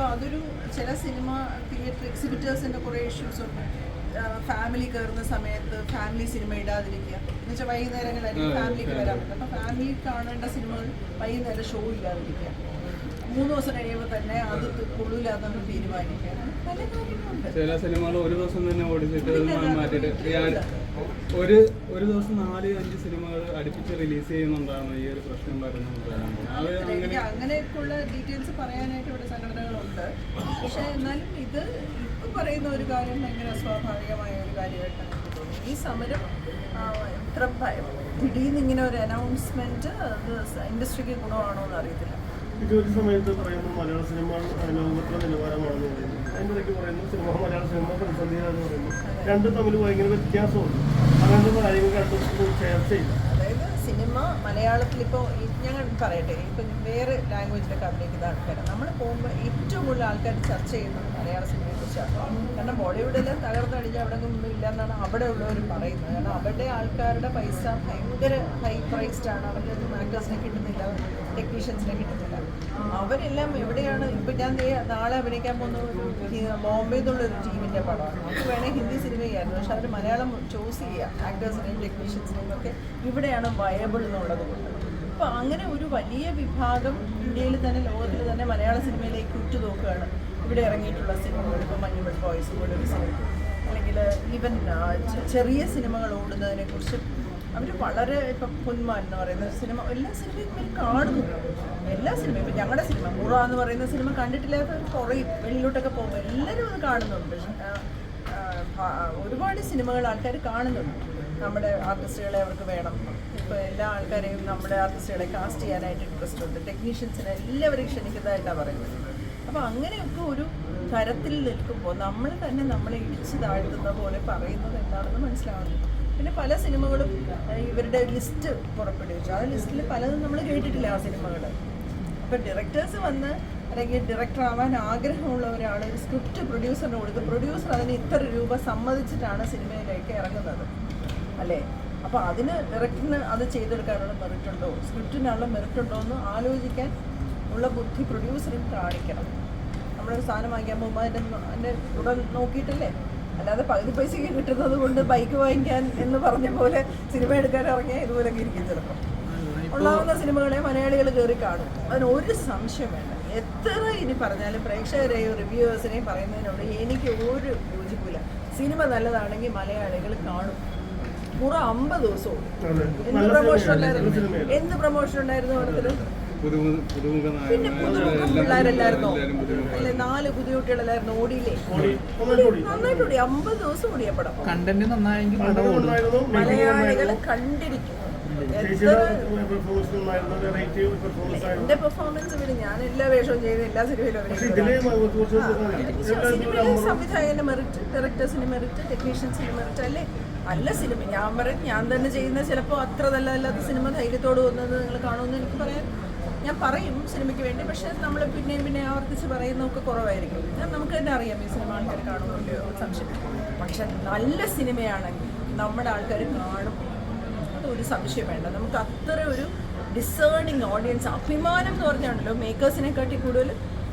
അപ്പോൾ അതൊരു ചില സിനിമ തിയേറ്റർ എക്സിബിറ്റേഴ്സിന്റെ കുറേ ഇഷ്യൂസ് ഉണ്ട്. ഫാമിലി കയറുന്ന സമയത്ത് ഫാമിലി സിനിമ ഇടാതിരിക്കുക. എന്ന് വെച്ചാൽ വൈകുന്നേരങ്ങളായിരിക്കും ഫാമിലിക്ക് വരാൻ പറ്റും അപ്പോൾ ഫാമിലി കാണേണ്ട സിനിമകൾ വൈകുന്നേരം ഷോ ഇല്ലാതിരിക്കുക മൂന്ന് ദിവസം കഴിയുമ്പോൾ തന്നെ അത് കൊള്ളൂലാന്ന് തീരുമാനിക്കുക ചില സിനിമകൾ ഒരു ദിവസം തന്നെ ഓടിച്ചിട്ട് മാറ്റിയിട്ട് ഒരു ഒരു ദിവസം നാല് അഞ്ച് സിനിമകൾ അടുപ്പിച്ച് റിലീസ് ചെയ്യുന്നുണ്ടാണ് ഈ ഒരു പ്രശ്നം വരുന്നത് അങ്ങനെയൊക്കെയുള്ള ഡീറ്റെയിൽസ് പറയാനായിട്ട് ഇവിടെ സംഘടനകളുണ്ട്. പക്ഷേ എന്നാലും ഇത് ഇപ്പം പറയുന്ന ഒരു കാര്യം ഭയങ്കര അസ്വാഭാവികമായ ഒരു കാര്യമായിട്ടാണ് ഈ സമരം ആ, ഇത്ര ഭ- ഇങ്ങനെ ഒരു അനൗൺസ്മെന്റ് അത് ഇൻഡസ്ട്രിക്ക് ഗുണമാണോ എന്ന് അറിയത്തില്ല. ഇത് ഒരു സമയത്ത് പറയുമ്പോൾ മലയാള സിനിമ ലോകോത്തര നിലവാരമാണെന്ന് പറയുന്നു. അതിന്റെ പറയുന്നു സിനിമ മലയാള സിനിമ പ്രതിസന്ധിയാണെന്ന് പറയുന്നു. രണ്ട് തമ്മിൽ ഭയങ്കര വ്യത്യാസമുണ്ട്. അങ്ങനത്തെ കാര്യങ്ങൾ രണ്ടും ചേർച്ചയില്ല അതായത് സിനിമ മലയാളത്തിൽ ഇപ്പോൾ ഞങ്ങൾ പറയട്ടെ ഇപ്പം വേറെ ലാംഗ്വേജിലൊക്കെ അഭിനയിക്കുന്ന ആൾക്കാർ നമ്മൾ പോകുമ്പോൾ ഏറ്റവും കൂടുതൽ ആൾക്കാർ ചർച്ച ചെയ്യുന്നത് മലയാള സിനിമയെ കുറിച്ചാണ് കാരണം ബോളിവുഡിൽ തകർന്നടിഞ്ഞ് അവിടെ ഇല്ല എന്നാണ് അവിടെ ഉള്ളവർ പറയുന്നത്. കാരണം അവിടെ ആൾക്കാരുടെ പൈസ ഭയങ്കര ഹൈ പ്രൈസ്ഡ് ആണ്. അവരുടെ ഒന്നും ആക്ടേഴ്സിനെ കിട്ടുന്നില്ല ടെക്നീഷ്യൻസിനെ കിട്ടുന്നില്ല. അവരെല്ലാം എവിടെയാണ്? ഇപ്പം ഞാൻ നാളെ അഭിനയിക്കാൻ പോകുന്ന ഒരു ബോംബെ എന്നുള്ളൊരു ടീമിന്റെ പടമാണ്. നമുക്ക് വേണേൽ ഹിന്ദി സിനിമ ചെയ്യായിരുന്നു. പക്ഷെ അവർ മലയാളം ചൂസ് ചെയ്യുക ആക്ടേഴ്സിനെയും ടെക്നീഷ്യൻസിനെയും ഒക്കെ ഇവിടെയാണ് വയബിൾ എന്നുള്ളത് അപ്പോൾ അങ്ങനെ ഒരു വലിയ വിഭാഗം ഇന്ത്യയിൽ തന്നെ ലോകത്തിൽ തന്നെ മലയാള സിനിമയിലേക്ക് ഉറ്റുനോക്കുകയാണ്. ഇവിടെ ഇറങ്ങിയിട്ടുള്ള സിനിമകൾ ഇപ്പോൾ മഞ്ഞുമൽ ബോയ്സ് ഒരു സിനിമ. അല്ലെങ്കിൽ ഈവൻ ചെറിയ സിനിമകൾ ഓടുന്നതിനെ കുറിച്ച് അവർ വളരെ ഇപ്പം പൊന്മാൻ എന്ന് പറയുന്ന സിനിമ. എല്ലാ സിനിമയും ഇവർ കാണുന്നു. എല്ലാ സിനിമയും ഇപ്പം ഞങ്ങളുടെ സിനിമ. മുറ എന്ന് പറയുന്ന സിനിമ കണ്ടിട്ടില്ലാത്തവർ കുറയും. വെളിയിലോട്ടൊക്കെ പോകുമ്പോൾ എല്ലാവരും അത് കാണുന്നുണ്ട്. ഒരുപാട് സിനിമകൾ ആൾക്കാർ കാണുന്നുണ്ട്. നമ്മുടെ ആർട്ടിസ്റ്റുകളെ അവർക്ക് വേണം. ഇപ്പോൾ എല്ലാ ആൾക്കാരെയും നമ്മുടെ ആർട്ടിസ്റ്റുകളെ കാസ്റ്റ് ചെയ്യാനായിട്ട് ഇൻട്രസ്റ്റ് ഉണ്ട്. ടെക്നീഷ്യൻസിനെ എല്ലാവരെയും ക്ഷണിക്കുന്നതായിട്ടാണ് പറയുന്നത്. അപ്പോൾ അങ്ങനെയൊക്കെ ഒരു തരത്തിൽ നിൽക്കുമ്പോൾ നമ്മൾ തന്നെ നമ്മളെ ഇടിച്ചു താഴ്ത്തുന്ന പോലെ പറയുന്നത് എന്താണെന്ന് മനസ്സിലാവുന്നു. പിന്നെ പല സിനിമകളും ഇവരുടെ ലിസ്റ്റ് പുറപ്പെടുവിച്ചു. ആ ലിസ്റ്റിൽ പലതും നമ്മൾ കേട്ടിട്ടില്ല ആ സിനിമകൾ അപ്പം ഡയറക്ടേഴ്സ് വന്ന് അല്ലെങ്കിൽ ഡയറക്ടർ ആവാൻ ആഗ്രഹമുള്ള ഒരാൾ ഒരു സ്ക്രിപ്റ്റ് പ്രൊഡ്യൂസറിന് കൊടുത്ത് പ്രൊഡ്യൂസർ അതിന് ഇത്ര രൂപ സമ്മതിച്ചിട്ടാണ് സിനിമയിലേക്ക് ഇറങ്ങുന്നത്. അല്ലേ? അപ്പോൾ അതിന് ഡയറക്ടറിന് അത് ചെയ്തെടുക്കാനുള്ള മെറിറ്റ് ഉണ്ടോ? സ്ക്രിപ്റ്റിനുള്ള മെറിറ്റ് ഉണ്ടോ എന്ന് ആലോചിക്കാൻ ഉള്ള ബുദ്ധി പ്രൊഡ്യൂസറും കാണിക്കണം. നമ്മളൊരു സാധനം വാങ്ങിക്കാൻ പോകുമ്പോൾ അതിന്റെ അതിന്റെ കൂടെ നോക്കിയിട്ടല്ലേ? അല്ലാതെ പകുതി പൈസയ്ക്ക് കിട്ടുന്നത് കൊണ്ട് ബൈക്ക് വാങ്ങിക്കാൻ എന്ന് പറഞ്ഞ പോലെ സിനിമ എടുക്കാൻ ഇറങ്ങിയാൽ ഇതുപോലൊക്കെ ഇരിക്കും ചിലപ്പോൾ ഉള്ളാവുന്ന സിനിമകളെ മലയാളികൾ കയറി കാണും. അതിനൊരു ഒരു സംശയം വേണ്ട. എത്ര ഇനി പറഞ്ഞാലും പ്രേക്ഷകരെയും റിവ്യൂവേഴ്സിനെയും പറയുന്നതിനോട് എനിക്ക് ഒരു യോജിപ്പില്ല. സിനിമ നല്ലതാണെങ്കിൽ മലയാളികൾ കാണും. മുറ അമ്പത് ദിവസവും എന്ത് പ്രൊമോഷൻ ഉണ്ടായിരുന്നു? എന്ത് പ്രൊമോഷൻ ഉണ്ടായിരുന്നു പടത്തിൽ പുതുമുഖ പുതുമുഖ പിന്നെ പുതുമുഖ നായകന്മാർ പിള്ളേരല്ലായിരുന്നോ എല്ലാവരും പുതുമുഖ. അല്ലെ നാല് പുതിയ കുട്ടികളല്ലായിരുന്നു ഓടിയില്ലേ നന്നായിട്ട് ഓടി അമ്പത് ദിവസം ഓടിയ പടം. മലയാളികൾ കണ്ടിരിക്കും. എന്റെ പെർഫോമൻസ് പിന്നെ ഞാൻ എല്ലാ വേഷവും ചെയ്ത് എല്ലാ സിനിമയിലും സംവിധായകന്റെ മെറിറ്റ് ഡയറക്ടേഴ്സിന് മെറിറ്റ് ടെക്നീഷ്യൻസിന് മെറിറ്റ് അല്ലേ? നല്ല സിനിമ. ഞാൻ പറയും ഞാൻ തന്നെ ചെയ്യുന്ന ചിലപ്പോ അത്ര നല്ലതല്ലാത്ത സിനിമ ധൈര്യത്തോട് വന്നത് നിങ്ങൾ കാണുമെന്ന് എനിക്ക് പറയാൻ ഞാൻ പറയും സിനിമയ്ക്ക് വേണ്ടി പക്ഷെ നമ്മൾ പിന്നെയും പിന്നെ ആവർത്തിച്ച് പറയുന്നതൊക്കെ കുറവായിരിക്കും. നമുക്ക് തന്നെ അറിയാം ഈ സിനിമ ആൾക്കാർ കാണുന്നുണ്ട് സംശയം. പക്ഷെ നല്ല സിനിമയാണെങ്കിൽ നമ്മുടെ ആൾക്കാർ കാണും. അതൊരു സംശയം വേണ്ട. നമുക്ക് അത്ര ഒരു ഡിസേണിങ് ഓഡിയൻസ് അഭിമാനം എന്ന് പറഞ്ഞാണല്ലോ മേക്കേഴ്സിനെ കാട്ടി കൂടുതൽ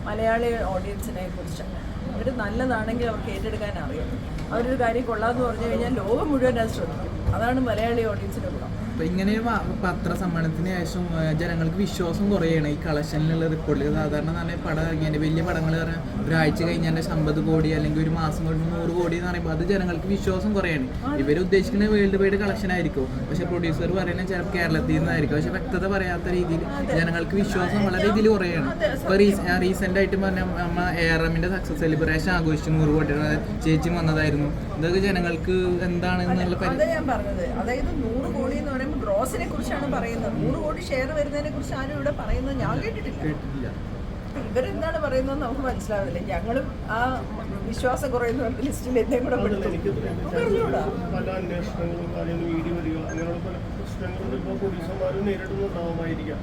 മലയാളി ഓഡിയൻസിനെ കുറിച്ചാണ് അവർ നല്ലതാണെങ്കിൽ അവർക്ക് ഏറ്റെടുക്കാൻ അറിയാം. അവരൊരു കാര്യം കൊള്ളാമെന്ന് പറഞ്ഞു കഴിഞ്ഞാൽ ലോകം മുഴുവൻ അത് ശ്രദ്ധിക്കും. അതാണ് മലയാളി ഓഡിയൻസിന്റെ ഗുണം. അപ്പൊ ഇങ്ങനെ പത്ര സമ്മേളനത്തിന് പത്രസമ്മേളനത്തിന് ശേഷം ജനങ്ങൾക്ക് വിശ്വാസം കുറയാണ്. ഈ കളക്ഷനിലുള്ള റിപ്പോർട്ടിൽ സാധാരണ നല്ല പടം ഇറങ്ങിയ വലിയ പടങ്ങൾ പറഞ്ഞാൽ ഒരാഴ്ച കഴിഞ്ഞാൽ അമ്പത് കോടി അല്ലെങ്കിൽ ഒരു മാസം കൊണ്ട് നൂറ് കോടി എന്ന് പറയുമ്പോൾ അത് ജനങ്ങൾക്ക് വിശ്വാസം കുറയാണ്. ഇവർ ഉദ്ദേശിക്കുന്ന വേൾഡ് വൈഡ് കളക്ഷൻ ആയിരിക്കും. പക്ഷെ പ്രൊഡ്യൂസർ പറയുന്നത് ചിലപ്പോൾ കേരളത്തിൽ നിന്നായിരിക്കും. പക്ഷെ വ്യക്തത പറയാത്ത രീതിയിൽ ജനങ്ങൾക്ക് വിശ്വാസം വളരെ ഇതിൽ കുറയാണ്. ഇപ്പോൾ റീസെന്റ് ആയിട്ട് പറഞ്ഞാൽ നമ്മൾ എ ആർ എമ്മിന്റെ സക്സസ് സെലിബ്രേഷൻ ആഘോഷിച്ചു നൂറ് കോടി ചേച്ചി വന്നതായിരുന്നു. ഇതൊക്കെ ജനങ്ങൾക്ക് എന്താണ് എന്നുള്ള പരി ഞാൻ പറഞ്ഞത്. അതായത് നൂറ് കോടി എന്ന് പറയുമ്പോൾ ഗ്രോസിനെ കുറിച്ചാണ് പറയുന്നത്. നൂറ് കോടി ഷെയർ വരുന്നതിനെ കുറിച്ച് ആരും ഇവിടെ പറയുന്നത് ഞാൻ കേട്ടിട്ടില്ല. ഇവരെന്താണ് പറയുന്നത് നമുക്ക് മനസ്സിലാവില്ല. ഞങ്ങളും ആ വിശ്വാസം കുറയുന്ന ലിസ്റ്റിൽ എന്തെങ്കിലും കൂടെ പല അന്വേഷണങ്ങളും കാര്യങ്ങളും വീഡിയോ വരിക അങ്ങനെയുള്ള പല പ്രശ്നങ്ങളും ഇപ്പോൾ പോലീസുമാരും നേരിടുന്നുണ്ടാവുമായിരിക്കാം.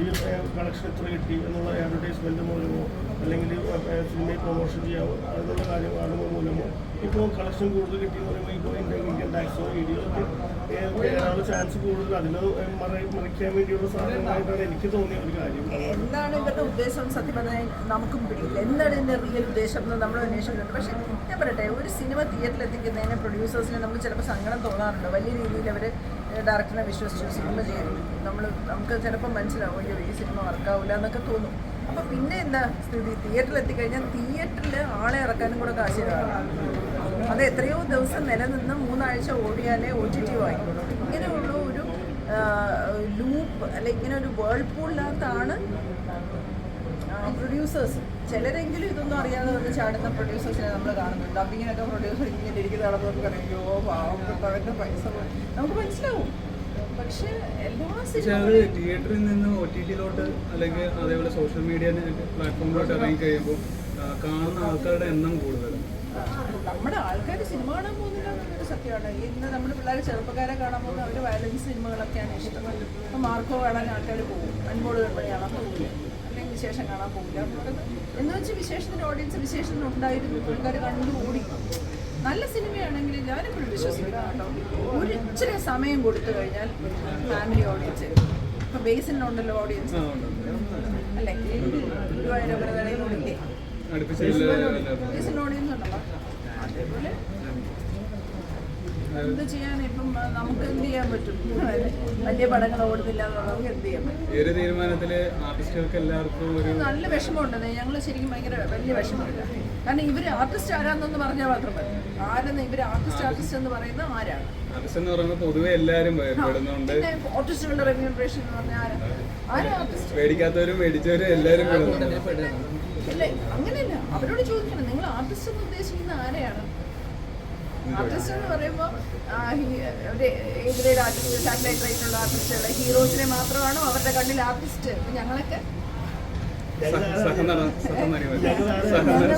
ഈ കളക്ഷൻ എത്ര കിട്ടി എന്നുള്ള അഡ്വർടൈസ്മെന്റ് മൂലമോ അല്ലെങ്കിൽ സിനിമയിൽ പ്രൊമോഷൻ ചെയ്യാമോ അതിനുള്ള കാര്യം കാണുമ്പോൾ മൂലമോ ഇപ്പോൾ കളക്ഷൻ കൂടുതൽ കിട്ടി എന്ന് പറയുമ്പോൾ ഇപ്പോൾ ഇന്ത്യൻ ടാക്സോ ഒക്കെ സാധനങ്ങളായിട്ടാണ് എനിക്ക് തോന്നിയ ഒരു എന്താണ് ഇവരുടെ ഉദ്ദേശം? സത്യം പറഞ്ഞാൽ നമുക്കും പിടിക്കില്ല എന്താണ് ഇതിന്റെ റിയൽ ഉദ്ദേശം എന്ന് നമ്മൾ അന്വേഷിക്കുന്നുണ്ട്. പക്ഷെ ഞാൻ പറയട്ടെ ഒരു സിനിമ തിയേറ്ററിൽ എത്തിക്കുന്നതിന് പ്രൊഡ്യൂസേഴ്സിന് നമുക്ക് ചിലപ്പോൾ സങ്കടം തോന്നാറുണ്ട്. വലിയ രീതിയിൽ അവർ ഡയറക്ടറിനെ വിശ്വസിച്ചു സിനിമ ചെയ്തു നമ്മൾ നമുക്ക് ചിലപ്പോൾ മനസ്സിലാവും അയ്യോ ഈ സിനിമ വർക്കാവില്ല എന്നൊക്കെ തോന്നും. അപ്പോൾ പിന്നെ എന്താ സ്ഥിതി? തിയേറ്ററിൽ എത്തിക്കഴിഞ്ഞാൽ തിയേറ്ററിൽ ആളെ ഇറക്കാനും കൂടെ കാശ് അത് എത്രയോ ദിവസം നിലനിന്ന് മൂന്നാഴ്ച ഓടിയാലേ ഒ ടി ടി വാങ്ങിക്കുള്ളൂ ഇങ്ങനെയുള്ള ഒരു ലൂപ്പ് അല്ലെ ഇങ്ങനെ ഒരു വേൾപൂളിനകത്താണ് പ്രൊഡ്യൂസേഴ്സ് ചിലരെങ്കിലും ഇതൊന്നും അറിയാതെ വന്ന് ചാടുന്ന പ്രൊഡ്യൂസേഴ്സിനെ നമ്മൾ കാണുന്നുണ്ട്. ഡബിങ്ങിനൊക്കെ പ്രൊഡ്യൂസർ ഇങ്ങനെ ഇരിക്കുന്നതാണ് നമുക്ക് അറിയോ പാവപ്പെട്ടവന്റെ പൈസ നമുക്ക് മനസ്സിലാവും. പക്ഷേ എല്ലാ സിനിമകളും തിയേറ്ററിൽ നിന്ന് ഒ ടി ടിയിലോട്ട് അല്ലെങ്കിൽ അതേപോലെ സോഷ്യൽ മീഡിയ പ്ലാറ്റ്ഫോമിലോട്ട് ഇറങ്ങി കഴിയുമ്പോൾ കാണുന്ന ആൾക്കാരുടെ എണ്ണം കൂടുതലാണ് നമ്മുടെ ആൾക്കാർ സിനിമ കാണാൻ പോകുന്നില്ല സത്യമാണ് ഇന്ന് നമ്മുടെ പിള്ളേർ ചെറുപ്പക്കാരെ കാണാൻ പോകുന്ന അവർ വയലൻസ് സിനിമകളൊക്കെയാണ് ഇഷ്ടം അപ്പം മാർക്കോ കാണാൻ ആൾക്കാർ പോകും. അൻപോട് കൺപണി കാണാൻ പോകില്ല അല്ലെങ്കിൽ വിശേഷം കാണാൻ പോകില്ല എന്ന് വെച്ചാൽ വെച്ച് വിശേഷത്തിന്റെ ഓഡിയൻസ് വിശേഷത്തിന് ഉണ്ടായിരുന്നു. പിള്ളേർ കണ്ടു ഓടി. നല്ല സിനിമയാണെങ്കിൽ ഞാനെപ്പോഴും വിശ്വസിക്കുന്നു കേട്ടോ. ഒരു ഇച്ചിരി സമയം കൊടുത്തു കഴിഞ്ഞാൽ ഫാമിലി ഓഡിയൻസ് ഇപ്പം ബേസിനുണ്ടല്ലോ ഓഡിയൻസ് അല്ലെ? ബേസിന് ഓഡിയൻസ് ഉണ്ടല്ലോ. അതേപോലെ എന്ത് ചെയ്യാൻ ഇപ്പം നമുക്ക് എന്ത് ചെയ്യാൻ പറ്റും? വലിയ പടങ്ങൾ ഓടുന്നില്ല നമുക്ക് എന്ത് ചെയ്യാൻ പറ്റും? തീരുമാനത്തിൽ ആർട്ടിസ്റ്റുകൾക്ക് എല്ലാവർക്കും ഒരു നല്ല വിഷമമുണ്ട്. ഞങ്ങൾ ശരിക്കും ഭയങ്കര വലിയ വിഷമമില്ല. കാരണം ഇവർ ആർട്ടിസ്റ്റ് ആരാന്നൊന്ന് പറഞ്ഞാൽ മാത്രം മതി. ആരെന്ന് ഇവർ ആർട്ടിസ്റ്റ് ആർട്ടിസ്റ്റ് എന്ന് പറയുന്നത് ആരാണ്? ആർട്ടിസ്റ്റ് എന്ന് പറയുമ്പോൾ പൊതുവെ എല്ലാവരും പെടുന്നുണ്ട് പിന്നെ ആർട്ടിസ്റ്റുകളുടെ റെമ്യൂണറേഷൻ എന്ന് പറഞ്ഞാൽ ആരാ? ആരാ ആർട്ടിസ്റ്റ്? മേടിക്കാത്തവരും മേടിച്ചവരും എല്ലാവരും ഇല്ല അങ്ങനെയല്ല. അവരോട് ചോദിക്കണം നിങ്ങൾ ആർട്ടിസ്റ്റ് എന്ന് ഉദ്ദേശിക്കുന്ന ആരെയാണ്? ആർട്ടിസ്റ്റ് എന്ന് പറയുമ്പോൾ എ ഗ്രേഡ് ആർട്ടിസ്റ്റ് സാറ്റലൈറ്റ് റേറ്റുള്ള ആർട്ടിസ്റ്റുകൾ ഹീറോസിനെ മാത്രമാണോ അവരുടെ കണ്ണിൽ ആർട്ടിസ്റ്റ് ഇപ്പം ഞങ്ങളൊക്കെ നമ്മൾ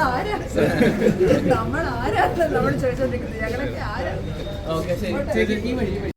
ആരാ? നമ്മൾ ആരാണ് നമ്മൾ ചോദിച്ചോണ്ടിരിക്കുന്നത്. ഞങ്ങളൊക്കെ ആരാ?